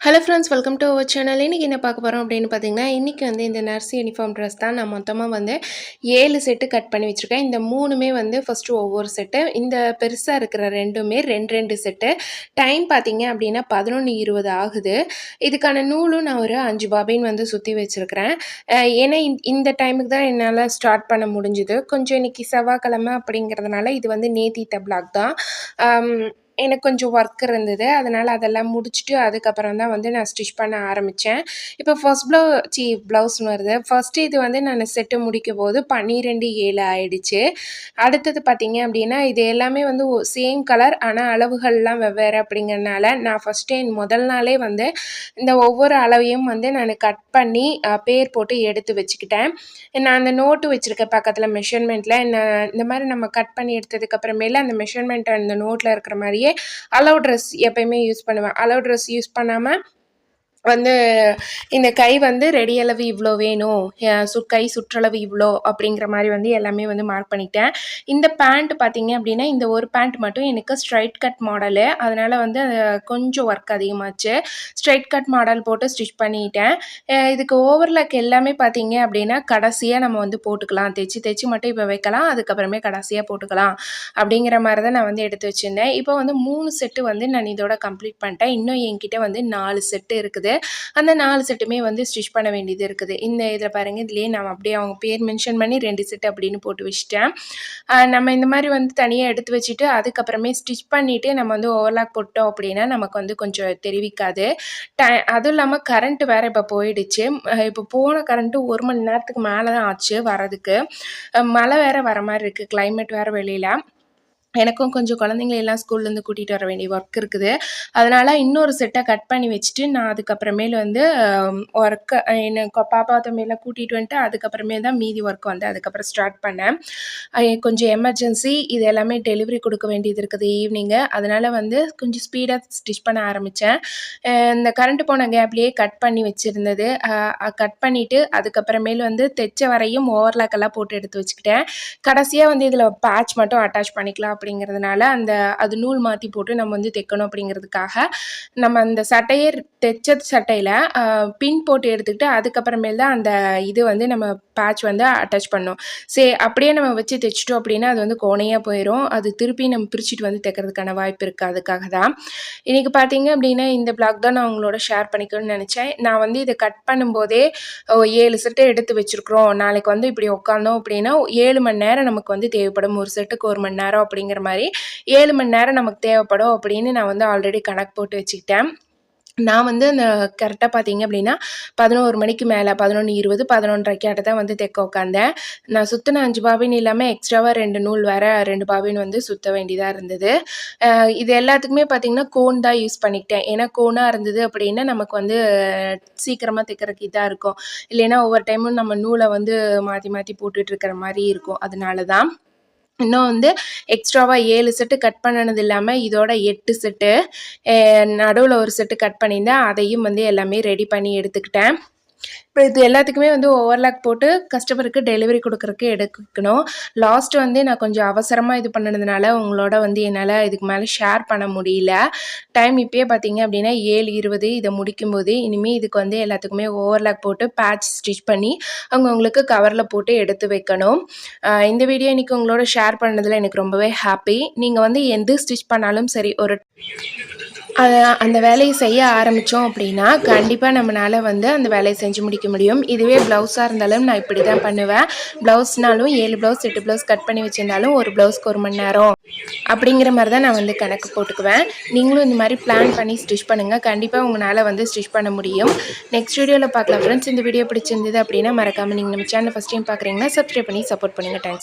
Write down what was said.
Hello friends welcome to our channel இன்றைக்கி என்ன பார்க்க போகிறோம் அப்படின்னு பார்த்தீங்கன்னா இன்றைக்கி வந்து இந்த நர்ஸ் யூனிஃபார்ம் ட்ரெஸ் தான் நான் மொத்தமாக வந்து ஏழு செட்டு கட் பண்ணி வச்சுருக்கேன். இந்த மூணுமே வந்து ஃபஸ்ட்டு ஒவ்வொரு செட்டு இந்த பெருசாக இருக்கிற ரெண்டுமே ரெண்டு ரெண்டு செட்டு டைம் பார்த்தீங்க அப்படின்னா பதினொன்று இருபது ஆகுது. இதுக்கான நூலும் நான் ஒரு அஞ்சு பாபின் வந்து சுற்றி வச்சுருக்கிறேன். ஏன்னா இந்த- டைமுக்கு தான் என்னால் ஸ்டார்ட் பண்ண முடிஞ்சுது. கொஞ்சம் இன்றைக்கி செவ்வாய்க்கிழமை அப்படிங்கிறதுனால இது வந்து நேத்தி பிளாக் தான். எனக்கு கொஞ்சம் ஒர்க் இருந்தது. அதனால் அதெல்லாம் முடிச்சுட்டு அதுக்கப்புறம் தான் வந்து நான் ஸ்டிச் பண்ண ஆரம்பித்தேன் இப்போ ஃபர்ஸ்ட் ப்ளவு சி ப்ளவுஸ்னு வருது. ஃபர்ஸ்ட்டு இது வந்து நான் செட்டு முடிக்கும் போது பன்னிரெண்டு ஏழு ஆயிடுச்சு. அடுத்தது பார்த்திங்க அப்படின்னா இது எல்லாமே வந்து சேம் கலர் ஆனால் அளவுகள்லாம் வெவ்வேறு அப்படிங்கிறனால நான் ஃபஸ்ட்டு என் முதல் நாளே வந்து இந்த ஒவ்வொரு அளவையும் வந்து நான் கட் பண்ணி பேர் போட்டு எடுத்து வச்சுக்கிட்டேன். நான் அந்த நோட்டு வச்சுருக்கேன் பக்கத்தில் மெஷர்மெண்ட்டில் இந்த மாதிரி நம்ம கட் பண்ணி எடுத்ததுக்கப்புறமேல அந்த மெஷர்மெண்ட் அந்த நோட்டில் இருக்கிற மாதிரியே அளவு ட்ரெஸ் எப்பயுமே யூஸ் பண்ணுவேன். அளவு ட்ரெஸ் யூஸ் பண்ணாமல் வந்து இந்த கை வந்து ரெடி அளவு இவ்வளோ வேணும். சு கை சுற்றளவு இவ்வளோ அப்படிங்கிற மாதிரி வந்து எல்லாமே வந்து மார்க் பண்ணிட்டேன். இந்த பேண்ட் பார்த்தீங்க அப்படின்னா இந்த ஒரு பேண்ட் மட்டும் எனக்கு ஸ்ட்ரைட் கட் மாடலு அதனால் வந்து அது கொஞ்சம் ஒர்க் அதிகமாச்சு. ஸ்ட்ரைட் கட் மாடல் போட்டு ஸ்டிச் பண்ணிட்டேன். இதுக்கு ஓவர்லாக் எல்லாமே பார்த்தீங்க அப்படின்னா கடைசியாக நம்ம வந்து போட்டுக்கலாம். தைச்சி தைச்சி மட்டும் இப்போ வைக்கலாம். அதுக்கப்புறமே கடைசியாக போட்டுக்கலாம் அப்படிங்கிற மாதிரி தான் நான் வந்து எடுத்து வச்சுருந்தேன். இப்போ வந்து மூணு செட்டு வந்து நான் இதோட கம்ப்ளீட் பண்ணிட்டேன். இன்னும் என்கிட்ட வந்து நாலு செட்டு இருக்குது. அந்த நாலு செட்டுமே வந்து ஸ்டிச் பண்ண வேண்டியது இருக்குது. இந்த இதில் பாருங்கள் இதுலேயே நான் அப்படியே அவங்க பேர் மென்ஷன் பண்ணி ரெண்டு செட் அப்படின்னு போட்டு வச்சுட்டேன். நம்ம இந்த மாதிரி வந்து தனியாக எடுத்து வச்சுட்டு அதுக்கப்புறமே ஸ்டிச் பண்ணிவிட்டு நம்ம வந்து ஓவர்லாக் போட்டோம் அப்படின்னா நமக்கு வந்து கொஞ்சம் தெரிவிக்காது. டை அதுவும் இல்லாமல் கரண்ட் வேறு இப்போ போயிடுச்சு. இப்போ போன கரண்ட்டு ஒரு மணி நேரத்துக்கு மேலே தான் ஆச்சு வரதுக்கு மழை வேறு வர மாதிரி இருக்குது கிளைமேட் வேறு வெளியில். எனக்கும் கொஞ்சம் குழந்தைங்களெல்லாம் ஸ்கூல்லேருந்து கூட்டிகிட்டு வர வேண்டிய ஒர்க் இருக்குது. அதனால் இன்னொரு செட்டை கட் பண்ணி வச்சுட்டு நான் அதுக்கப்புறமேல் வந்து ஒர்க்கை என்ன பாப்பா தம்பியெல்லாம் கூட்டிகிட்டு வந்துட்டு அதுக்கப்புறமே தான் மீதி ஒர்க் வந்து அதுக்கப்புறம் ஸ்டார்ட் பண்ணேன். கொஞ்சம் எமர்ஜென்சி இது எல்லாமே டெலிவரி கொடுக்க வேண்டியது இருக்குது ஈவினிங்கு அதனால் வந்து கொஞ்சம் ஸ்பீடாக ஸ்டிச் பண்ண ஆரம்பித்தேன் இந்த கரண்ட் போன கேப்லேயே கட் பண்ணி வச்சுருந்தது. கட் பண்ணிவிட்டு அதுக்கப்புறமேல் வந்து தைச்ச வரையும் ஓவர்லாக்கெல்லாம் போட்டு எடுத்து வச்சுக்கிட்டேன். கடைசியாக வந்து இதில் பேட்ச் மட்டும் அட்டாச் பண்ணிக்கலாம் அப்படிங்கிறதுனால அந்த அது நூல் மாற்றி போட்டு நம்ம வந்து தைக்கணும் அப்படிங்கிறதுக்காக நம்ம அந்த சட்டையே தைச்ச சட்டையில் பின் போட்டு எடுத்துக்கிட்டு அதுக்கப்புறமேல் தான் அந்த இது வந்து நம்ம பேட்ச் வந்து அட்டாச் பண்ணோம் சரி அப்படியே நம்ம வச்சு தைச்சிட்டோம் அப்படின்னா அது வந்து கோணையாக போயிடும் அது திருப்பி நம்ம பிரிச்சுட்டு வந்து தைக்கிறதுக்கான வாய்ப்பு இருக்குது அதுக்காக தான். இன்றைக்கி பார்த்தீங்க அப்படின்னா இந்த பிளாக் தான் நான் உங்களோட ஷேர் பண்ணிக்கணும்னு நினச்சேன். நான் வந்து இதை கட் பண்ணும்போதே ஏழு செட்டு எடுத்து வச்சுருக்குறோம். நாளைக்கு வந்து இப்படி உட்காந்தோம் அப்படின்னா ஏழு மணி நேரம் நமக்கு வந்து தேவைப்படும். ஒரு செட்டுக்கு ஒரு மணி நேரம் அப்படிங்கிற மாதிரி ஏழு மணி நேரம் நமக்கு தேவைப்படும் அப்படின்னு நான் வந்து ஆல்ரெடி கணக்கு போட்டு வச்சுக்கிட்டேன். நான் வந்து அந்த கரெக்டாக பார்த்தீங்க அப்படின்னா பதினோரு மணிக்கு மேலே பதினொன்று இருபது பதினொன்றரைக்காட்ட தான் வந்து தைக்க உட்காந்தேன் நான் சுற்றின அஞ்சு பாபின் இல்லாமல் எக்ஸ்ட்ராவாக ரெண்டு நூல் வேறு ரெண்டு பாபின் வந்து சுற்ற வேண்டியதாக இருந்தது. இது எல்லாத்துக்குமே பார்த்தீங்கன்னா கோன் தான் யூஸ் பண்ணிக்கிட்டேன். ஏன்னா கோனாக இருந்தது அப்படின்னா நமக்கு வந்து சீக்கிரமாக தைக்கிறக்கு இதாக இருக்கும். இல்லைன்னா ஒவ்வொரு டைமும் நம்ம நூலை வந்து மாற்றி மாற்றி போட்டுட்ருக்கிற மாதிரி இருக்கும். அதனால தான் இன்னும் வந்து எக்ஸ்ட்ராவாக ஏழு செட்டு கட் பண்ணினது இல்லாமல் இதோட எட்டு செட்டு நடுவில் ஒரு செட்டு கட் பண்ணியிருந்தேன். அதையும் வந்து எல்லாமே ரெடி பண்ணி எடுத்துக்கிட்டேன். இப்போ இது எல்லாத்துக்குமே வந்து ஓவர்லாக் போட்டு கஸ்டமருக்கு டெலிவரி கொடுக்குறக்கு எடுக்கணும். லாஸ்ட் வந்து நான் கொஞ்சம் அவசரமாக இது பண்ணதுனால உங்களோட வந்து என்னால் இதுக்கு மேலே ஷேர் பண்ண முடியல. டைம் இப்போயே பார்த்தீங்க அப்படின்னா ஏழு இருபது இதை முடிக்கும்போது இனிமேல் இதுக்கு வந்து எல்லாத்துக்குமே ஓவர்லாக் போட்டு பேட்ச் ஸ்டிச் பண்ணி அவங்கவுங்களுக்கு கவரில் போட்டு எடுத்து வைக்கணும். இந்த வீடியோ இன்றைக்கி உங்களோட ஷேர் பண்ணதில் எனக்கு ரொம்பவே ஹாப்பி நீங்கள் வந்து எந்த ஸ்டிச் பண்ணாலும் சரி ஒரு அந்த வேலையை செய்ய ஆரம்பித்தோம் அப்படின்னா கண்டிப்பாக நம்மளால் வந்து அந்த வேலையை செஞ்சு முடிக்க முடியும். இதுவே ப்ளவுஸாக இருந்தாலும் நான் இப்படி தான் பண்ணுவேன். ப்ளவுஸ்னாலும் ஏழு ப்ளவுஸ் எட்டு ப்ளவுஸ் கட் பண்ணி வச்சுருந்தாலும் ஒரு ப்ளவுஸ்க்கு ஒரு மணி நேரம் அப்படிங்கிற மாதிரி தான் நான் வந்து கணக்கு போட்டுக்குவேன். நீங்களும் இந்த மாதிரி பிளான் பண்ணி ஸ்டிச் பண்ணுங்கள் கண்டிப்பாக உங்களால் வந்து ஸ்டிச் பண்ண முடியும். நெக்ஸ்ட் வீடியோவில் பார்க்கலாம் ஃப்ரெண்ட்ஸ் இந்த வீடியோ பிடிச்சிருந்தது அப்படின்னா மறக்காமல் நீங்கள் நம்ம சேனல் ஃபஸ்ட் டைம் பார்க்குறீங்கன்னா சப்ஸ்கிரைப் பண்ணி சப்போர்ட் பண்ணுங்கள் தேங்க்ஸ்